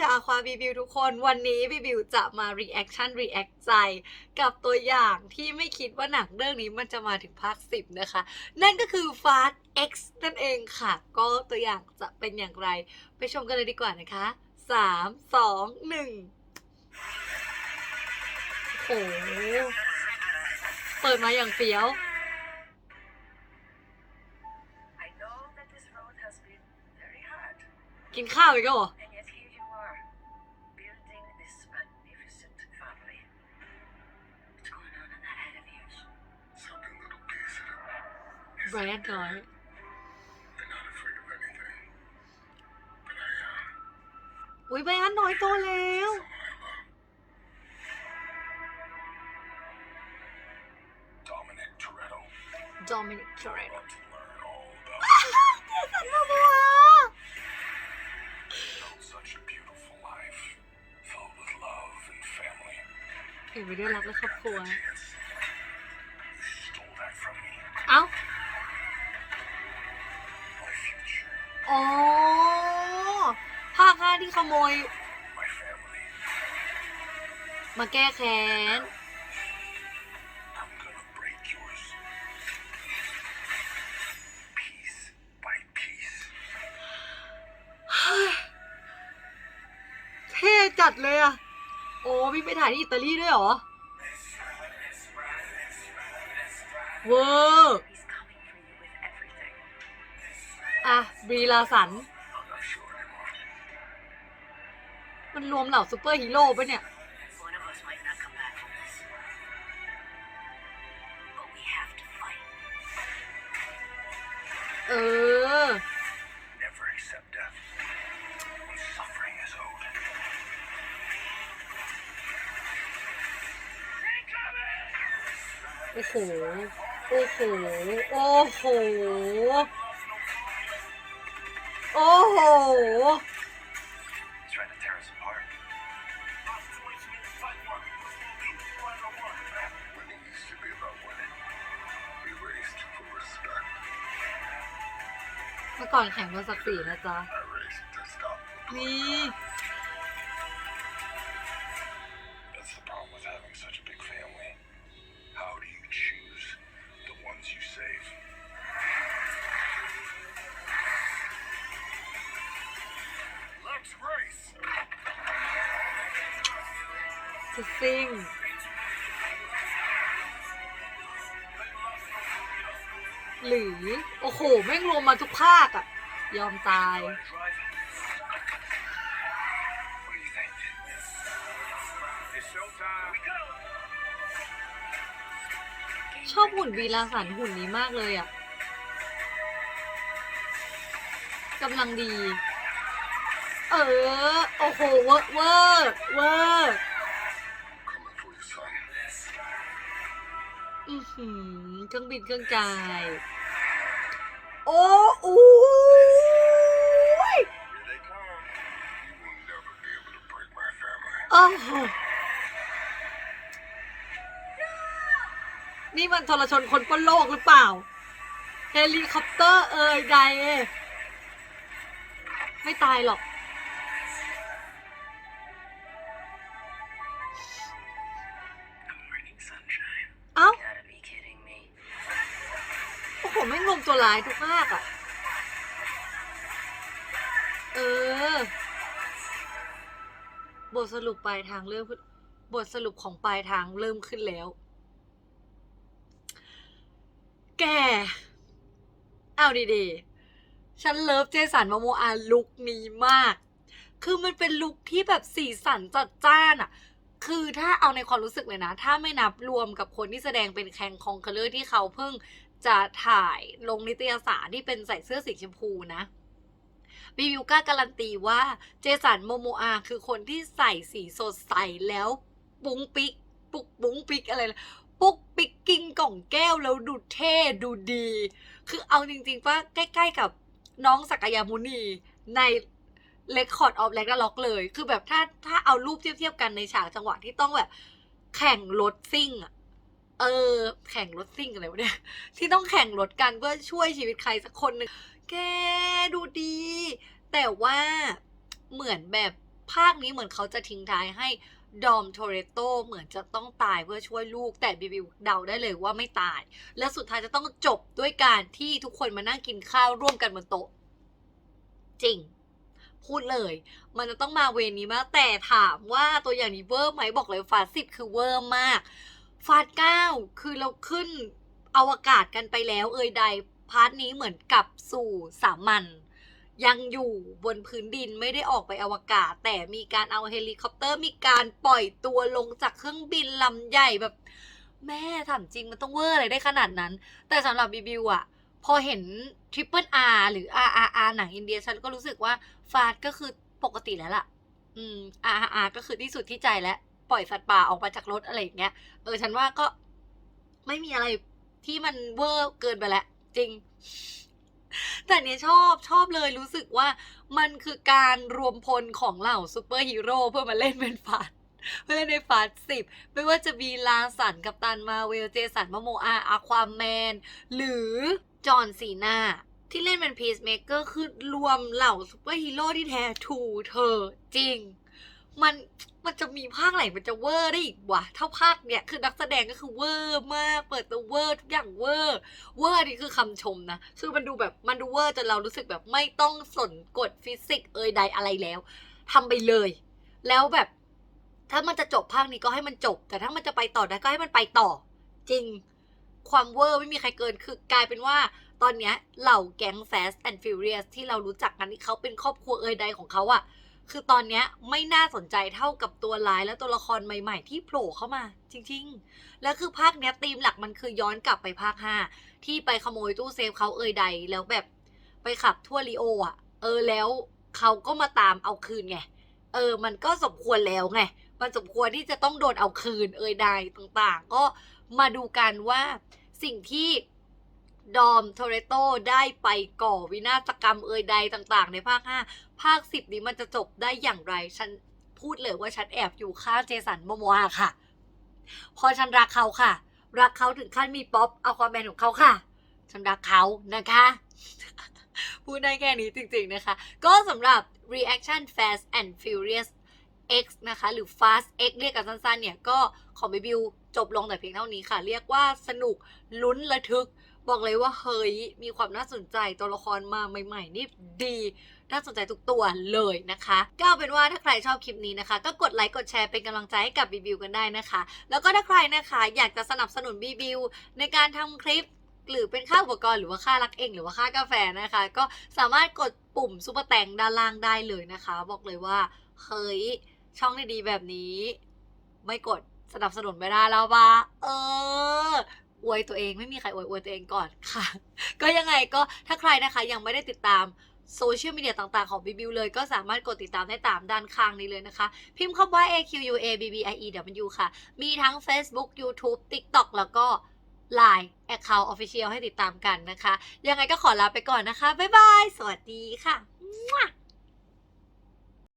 ชาความรีวิวทุกคนวันนี้รีวิวจะมา reaction react ใจ กับตัวอย่างที่ไม่คิดว่าหนังเรื่องนี้มันจะมาถึงภาค 10 นะคะ นั่นก็คือ Fast X นั่นเองค่ะ ก็ตัวอย่างจะเป็นอย่างไร ไปชมกันเลยดีกว่านะคะ 3 2 1 โอ้โหเปิดมาอย่างเฟี้ยวกินข้าวอีกแล้วเหรอ I am. อุ้ยไบรอันน้อยโตแล้ว Someone I love. Dominic Toretto. ดอมินิกทอร์เร I want to learn all about เจสันโมโมอา build such a beautiful life filled with love and family. เห็นไปด้วยรักและครอบครัว Chance. You stole that from me. เอ้า อ๋อภาคห้าที่ขโมย มาแก้แค้น เท่จัดเลยอะโอ้พี่ไปถ่ายที่อิตาลีด้วยเหรอ เวอร์่ะบีลาสัน มันรวมเหล่าซูเปอร์ฮีโร่ปะเนี่ย เออ โอ้โห โอ้โห โอ้โห We raced for respect. เมื่อก่อนแข่งบนศักดิ์ศรีนะจ๊ะ I raced to stop. นี่ จะซิ่งหรือ โอ้โห แม่งรวมมาทุกภาคอะยอมตาย ชอบหุ่นวีลาสันหุ่นนี้มากเลยอะกำลังดี เออ โอ้โห เวอร์เวอร์เวอร์ อือหือเครื่องบินเครื่องจ่าย โอ้อู้ยโอ้โหนี่มันทรชนคนก้นโลกหรือเปล่า เฮลิคอปเตอร์เอ่ยใด ไม่ตายหรอกายทุกภาคอะเออ บทสรุปปลายทางเริ่มบทสรุปของปลายทางเริ่มขึ้นแล้ว แกเอาดีๆ ฉันเลิฟเจสันมาโมอาลุคนี้มาก คือมันเป็นลุคที่แบบสีสันจัดจ้านอะคือถ้าเอาในความรู้สึกเลยนะ ถ้าไม่นับรวมกับคนที่แสดงเป็นแคนคองเคเลอร์ที่เขาเพิ่ง จะถ่ายลงนิตยสารที่เป็นใส่เสื้อสีชมพูนะบีวิวก้าการันตีว่าเจสันโมโมอาคือคนที่ใส่สีสดใสแล้วปุ้งปิกปุกปุ้งปิกอะไรนะปุ๊กปิกกิ้งกล่องแก้วแล้วดูเท่ดูดี คือเอาจริงๆว่าใกล้ๆกับน้องสักยามุนีใน Record of r a g n a r o k เลย คือแบบถ้าถ้าเอารูปเทียบๆกันในฉากจังหวะที่ต้องแบบแข่งรถซิ่งอะ เออ แข่งรถซิ่งอะไรวะเนี่ย ที่ต้องแข่งรถกันเพื่อช่วยชีวิตใครสักคนหนึ่งแกดูดี แต่ว่าเหมือนแบบภาคนี้เหมือนเขาจะทิ้งท้ายให้ดอมโทเรโตเหมือนจะต้องตายเพื่อช่วยลูก แต่บิบิวเดาได้เลยว่าไม่ตาย และสุดท้ายจะต้องจบด้วยการที่ทุกคนมานั่งกินข้าวร่วมกันบนโต๊ะ จริง พูดเลย มันจะต้องมาเวรนี้มากแต่ถามว่าตัวอย่างนี้เวอร์ไหมบอกเลยฟาสสิบคือเวอร์มาก ฟาสเก้าคือเราขึ้นอวกาศกันไปแล้ว เอ่ยใดพาร์ทนี้เหมือนกลับสู่สามัญยังอยู่บนพื้นดินไม่ได้ออกไปอวกาศ แต่มีการเอาเฮลิคอปเตอร์มีการปล่อยตัวลงจากเครื่องบินลำใหญ่แบบ แม่ถามจริงมันต้องเวอร์อะไรได้ขนาดนั้น แต่สำหรับบีบิวอะพอเห็น Triple R หรือ RRR หนังอินเดียฉันก็รู้สึกว่าฟาดก็คือปกติแล้วล่ะ อืม RRR ก็คือที่สุดที่ใจแล้ว ปล่อยสัตว์ป่าออกมาจากรถอะไรอย่างเงี้ย เออ ฉันว่าก็ไม่มีอะไรที่มันเวอร์เกินไปแล้วจริง แต่เนี้ยชอบชอบเลยรู้สึกว่ามันคือการรวมพลของเหล่าซูเปอร์ฮีโร่เพื่อมาเล่นเป็นฟาดเพื่อเล่นในฟาสสิบไม่ว่าจะมีลาสันกับตันมาเวลเจสันมาโมอาอาความแมน หรือจอห์นซีนาที่เล่นเป็นพีซเมเกอร์คือรวมเหล่าซูเปอร์ฮีโร่ที่แท้ถูเธอจริง มันมันจะมีภาคไหนมันจะเวอร์ได้อีกวะเท่าภาคเนี้ยคือนักแสดงก็คือเวอร์มาก เปิดตัวเวอร์ทุกอย่างเวอร์ เวอร์นี่คือคำชมนะ คือมันดูแบบมันดูเวอร์จนเรารู้สึกแบบไม่ต้องสนกฎฟิสิกส์เอยใดอะไรแล้วทำไปเลย แล้วแบบ ถ้ามันจะจบภาคนี้ก็ให้มันจบ แต่ถ้ามันจะไปต่อได้ก็ให้มันไปต่อ จริง ความเวอร์ไม่มีใครเกิน คือกลายเป็นว่าตอนเนี้ยเหล่าแก๊ง Fast and Furious ที่เรารู้จักกันที่เขาเป็นครอบครัวเอยใดของเขาอะ คือตอนเนี้ยไม่น่าสนใจเท่ากับตัวร้ายและตัวละครใหม่ ๆ ที่โผล่เข้ามา จริง ๆ แล้วคือภาคเนี้ยธีมหลักมันคือย้อนกลับไปภาค5ที่ไปขโมยตู้เซฟเขาเอยใด แล้วแบบไปขับทั่วลีโออะ เออแล้วเขาก็มาตามเอาคืนไงเออ มันก็สมควรแล้วไงมันสมควรที่จะต้องโดนเอาคืนเอ่ยใดต่างๆ ก็มาดูกันว่าสิ่งที่ ดอมโทเรโตได้ไปก่อวินาศกรรมเอ่ยใดต่างๆ ในภาค 5 ภาค 10 นี้มันจะจบได้อย่างไร ฉันพูดเลยว่าฉันแอบอยู่ข้างเจสันโมโมอาค่ะเพราะฉันรักเขาค่ะ รักเขาถึงขั้นมีป๊อปเอาความแมนของเขาค่ะ ฉันรักเขานะคะ พูดได้แค่นี้จริงๆนะคะ ก็สำหรับ reaction fast and furious X นะคะ หรือ Fast X เรียกกันสั้นๆ เนี่ย ก็ของบิบิวจบลงแต่เพียงเท่านี้ค่ะ เรียกว่าสนุกลุ้นระทึก บอกเลยว่าเฮ้ยมีความน่าสนใจตัวละครมาใหม่ๆนี่ดีน่าสนใจทุกตัวเลยนะคะ ก็เอาเป็นว่าถ้าใครชอบคลิปนี้นะคะ ก็กดไลค์กดแชร์เป็นกำลังใจให้กับบีบิวกันได้นะคะ แล้วก็ถ้าใครนะคะอยากจะสนับสนุนบีบิวในการทำคลิปหรือเป็นค่าอุปกรณ์หรือว่าค่ารักเอง หรือว่าค่ากาแฟนะคะ ก็สามารถกดปุ่มซุปเปอร์แตงด้านล่างได้เลยนะคะ บอกเลยว่าเฮ้ยช่องดีๆแบบนี้ ไม่กดสนับสนุนไม่ได้แล้วปะเออ อวยตัวเองไม่มีใครอวยอวยตัวเองก่อนค่ะ ก็ยังไงก็ถ้าใครนะคะยังไม่ได้ติดตามโซเชียลมีเดียต่างๆของบิบิวเลยก็สามารถกดติดตามได้ตามด้านข้างนี้เลยนะคะ พิมพ์คำว่า A Q U A B B I E W ค่ะ มีทั้ง Facebook YouTube TikTok แล้วก็ Line Account Official ให้ติดตามกันนะคะ ยังไงก็ขอลาไปก่อนนะคะ บ๊ายบาย สวัสดีค่ะ